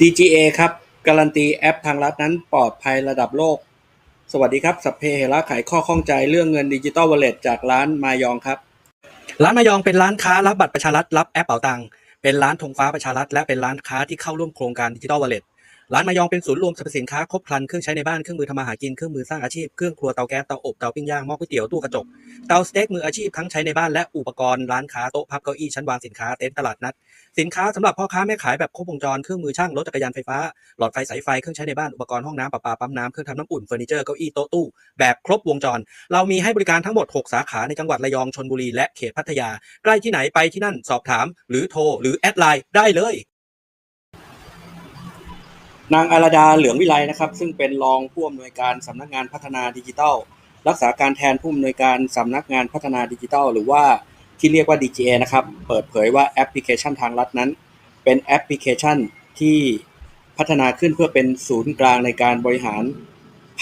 DGA ครับ การันตีแอปทางรัฐนั้นปลอดภัยระดับโลก สวัสดีครับสัพเพเหระขายข้อข้องใจเรื่องเงินดิจิตอลวอลเล็ตจากร้านมายองครับ ร้านมายองเป็นร้านค้ารับบัตรประชารัฐรับแอปเป๋าตัง เป็นร้านธงฟ้าประชารัฐและเป็นร้านค้าที่เข้าร่วมโครงการดิจิตอลวอลเล็ต ร้านมายองเป็นศูนย์รวมสรรพสินค้าครบครันเครื่องใช้ในบ้านเครื่องมือทำมาหากินเครื่องมือสร้างอาชีพเครื่องครัวเตาแก๊สเตาอบเตาปิ้งย่างหม้อก๋วยเตี๋ยวตู้กระจกเตาสเต็กมืออาชีพทั้งใช้ในบ้านและอุปกรณ์ร้านค้าโต๊ะพับเก้าอี้ชั้นวางสินค้าเต็นท์ตลาดนัด สินค้าสำหรับพ่อค้าแม่ขายแบบครบวงจรเครื่องมือช่างรถจักรยานไฟฟ้าหลอดไฟสายไฟเครื่องใช้ในบ้านอุปกรณ์ห้องน้ำประปาปั๊มน้ำเครื่องทำน้ำอุ่นเฟอร์นิเจอร์เก้าอี้โต๊ะตู้แบบครบวงจร เรามีให้บริการทั้งหมด 6 สาขาในจังหวัดระยองชนบุรีและเขตพัทยา ใกล้ที่ไหนไปที่นั่นสอบถาม หรือโทรหรือแอดไลน์ได้เลย นางอาราดาเหลืองวิไลนะครับ ซึ่งเป็นรองผู้อำนวยการสำนักงานพัฒนาดิจิทัล รักษาการแทนผู้อำนวยการสำนักงานพัฒนาดิจิทัล หรือว่าที่เรียกว่า DGA นะครับ เปิดเผยว่าแอปพลิเคชันทางรัฐนั้น เป็นแอปพลิเคชันที่พัฒนาขึ้นเพื่อเป็นศูนย์กลางในการบริหาร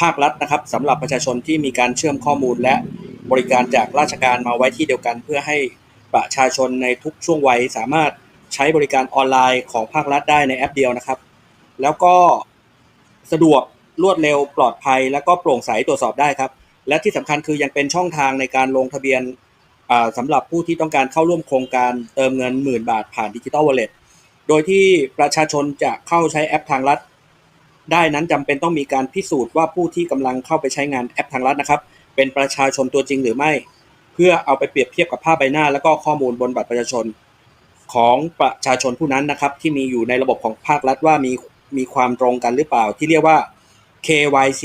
ภาครัฐนะครับสำหรับประชาชนที่มีการเชื่อมข้อมูลและบริการจากราชการมาไว้ที่เดียวกัน เพื่อให้ประชาชนในทุกช่วงวัยสามารถใช้บริการออนไลน์ของภาครัฐได้ในแอปเดียวนะครับ แล้วก็สะดวกรวดเร็วปลอดภัย แล้วก็โปร่งใสตรวจสอบได้ครับ และที่สำคัญคือยังเป็นช่องทางในการลงทะเบียนอ่าสำหรับผู้ที่ต้องการเข้าร่วมโครงการเติมเงินหมื่นบาทผ่านดิจิ t a ลวอลเล็ตโดยที่ประชาชนจะเข้าใช้แอปทางรัฐ ได้นั้นจำเป็นต้องมีการพิสูจน์ว่าผู้ที่กำลังเข้าไปใช้งานแอปทางรัฐนะครับ เป็นประชาชนตัวจริงหรือไม่ เพื่อเอาไปเปรียบเทียบกับภาพใบหน้า แล้วก็ข้อมูลบนบัตรประชาชนของประชาชนผู้นั้นนะครับ ที่มีอยู่ในระบบของภาครัฐว่ามี มีความตรงกันหรือเปล่า ที่เรียกว่า KYC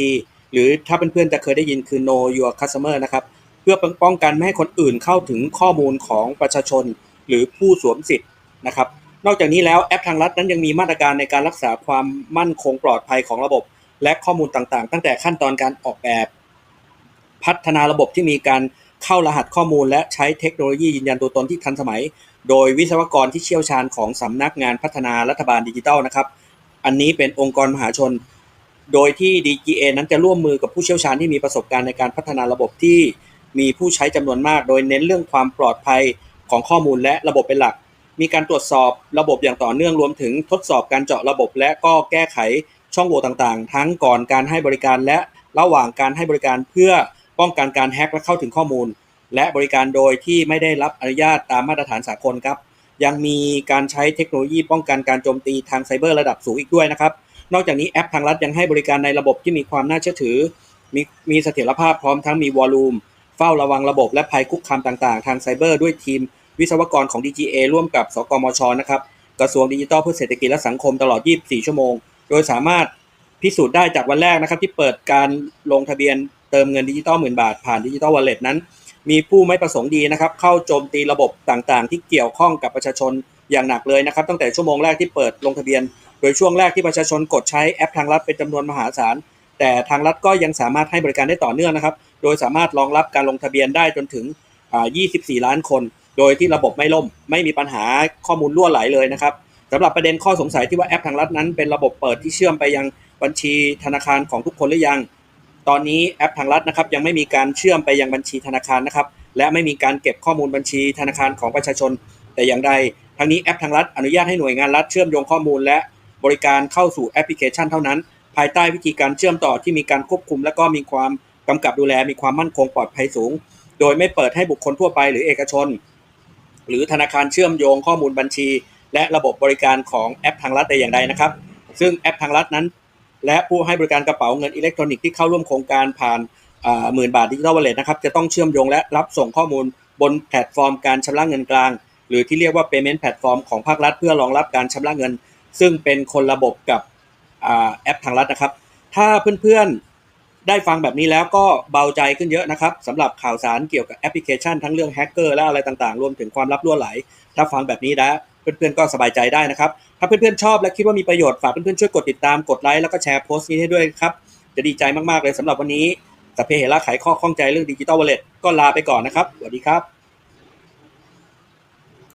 หรือถ้าเพื่อนๆจะเคยได้ยินคือ Know Your Customer นะครับ เพื่อป้องกันไม่ให้คนอื่นเข้าถึงข้อมูลของประชาชน หรือผู้สวมสิทธิ์นะครับ นอกจากนี้แล้วแอปทางรัฐนั้นยังมีมาตรการในการรักษาความมั่นคงปลอดภัยของระบบ และข้อมูลต่างๆ ตั้งแต่ขั้นตอนการออกแบบ พัฒนาระบบที่มีการเข้ารหัสข้อมูล และใช้เทคโนโลยียืนยันตัวตนที่ทันสมัย โดยวิศวกรที่เชี่ยวชาญของสำนักงานพัฒนารัฐบาลดิจิทัลนะครับ อันนี้เป็นองค์กรมหาชน โดยที่ DGA นั้นจะร่วมมือกับผู้เชี่ยวชาญที่มีประสบการณ์ในการพัฒนาระบบที่มีผู้ใช้จำนวนมาก โดยเน้นเรื่องความปลอดภัยของข้อมูลและระบบเป็นหลัก มีการตรวจสอบระบบอย่างต่อเนื่องรวมถึงทดสอบการเจาะระบบ และก็แก้ไขช่องโหว่ต่างๆ ทั้งก่อนการให้บริการและระหว่างการให้บริการเพื่อป้องกันการแฮ็กและเข้าถึงข้อมูล และบริการโดยที่ไม่ได้รับอนุญาตตามมาตรฐานสากลครับ ยังมีการใช้เทคโนโลยีป้องกันการโจมตีทางไซเบอร์ระดับสูงอีกด้วยนะครับ นอกจากนี้แอปทางรัฐยังให้บริการในระบบที่มีความน่าเชื่อถือ มีมีเสถียรภาพพร้อมทั้งมีวอลลุ่มเฝ้าระวังระบบและภัยคุกคามต่างๆ ทางไซเบอร์ด้วยทีมวิศวกรของ DGA ร่วมกับ สกมชนะครับกระทรวงดิจิทัลเพื่อเศรษฐกิจและสังคมตลอด 24 ชั่วโมง โดยสามารถพิสูจน์ได้จากวันแรกนะครับที่เปิดการลงทะเบียนเติมเงินดิจิทัลหมื่นบาทผ่านดิจิทัลวอลเล็ตนั้น มีผู้ไม่ประสงค์ดีนะครับเข้าโจมตีระบบต่างๆ ที่เกี่ยวข้องกับประชาชนอย่างหนักเลยนะครับ ตั้งแต่ชั่วโมงแรกที่เปิดลงทะเบียน โดยช่วงแรกที่ประชาชนกดใช้แอปทางรัฐเป็นจำนวนมหาศาล แต่ทางรัฐก็ยังสามารถให้บริการได้ต่อเนื่องนะครับ โดยสามารถรองรับการลงทะเบียนได้จนถึง 24 ล้านคน โดยที่ระบบไม่ล่ม ไม่มีปัญหาข้อมูลรั่วไหลเลยนะครับสำหรับประเด็นข้อสงสัยที่ว่าแอปทางรัฐนั้นเป็นระบบเปิดที่เชื่อมไปยังบัญชีธนาคารของทุกคนหรือยัง ตอนนี้แอปทางรัฐนะครับยังไม่มีการเชื่อมไปยังบัญชีธนาคารนะครับ และไม่มีการเก็บข้อมูลบัญชีธนาคารของประชาชน แต่อย่างใดทางนี้แอปทางรัฐอนุญาตให้หน่วยงานรัฐเชื่อมโยงข้อมูล และบริการเข้าสู่แอปพลิเคชันเท่านั้น ภายใต้วิธีการเชื่อมต่อที่มีการควบคุม และก็มีความกำกับดูแลมีความมั่นคงปลอดภัยสูง โดยไม่เปิดให้บุคคลทั่วไปหรือเอกชน หรือธนาคารเชื่อมโยงข้อมูลบัญชี และระบบบริการของแอปทางรัฐแต่อย่างใดนะครับ ซึ่งแอปทางรัฐนั้น และผู้ให้บริการกระเป๋าเงินอิเล็กทรอนิกส์ที่เข้าร่วมโครงการผ่านหมื่นบาทดิจิทัลวอลเล็ตนะครับจะต้องเชื่อมโยงและรับส่งข้อมูลบนแพลตฟอร์มการชำระเงินกลาง หรือที่เรียกว่า payment platform ของภาครัฐ เพื่อรองรับการชำระเงิน ซึ่งเป็นคนระบบกับอแอปทางรัฐนะครับ ถ้าเพื่อนๆ ได้ฟังแบบนี้แล้วก็เบาใจขึ้นเยอะนะครับสำหรับข่าวสารเกี่ยวกับแอปพลิเคชัน ทั้งเรื่องแฮกเกอร์และอะไรต่างๆ รวมถึงความลับล่วไหล ถ้าฟังแบบนี้แล้วเพื่อนๆก็สบายใจได้นะครับ ถ้าเพื่อนๆชอบและคิดว่ามีประโยชน์ฝากเพื่อนๆช่วยกดติดตามกดไลค์แล้วก็แชร์โพสต์นี้ให้ด้วยครับ จะดีใจมากๆเลยสำหรับวันนี้แต่เพเหระไขข้อข้องใจเรื่องดิจิตอลวอลเล็ตก็ลาไปก่อนนะครับสวัสดีครับ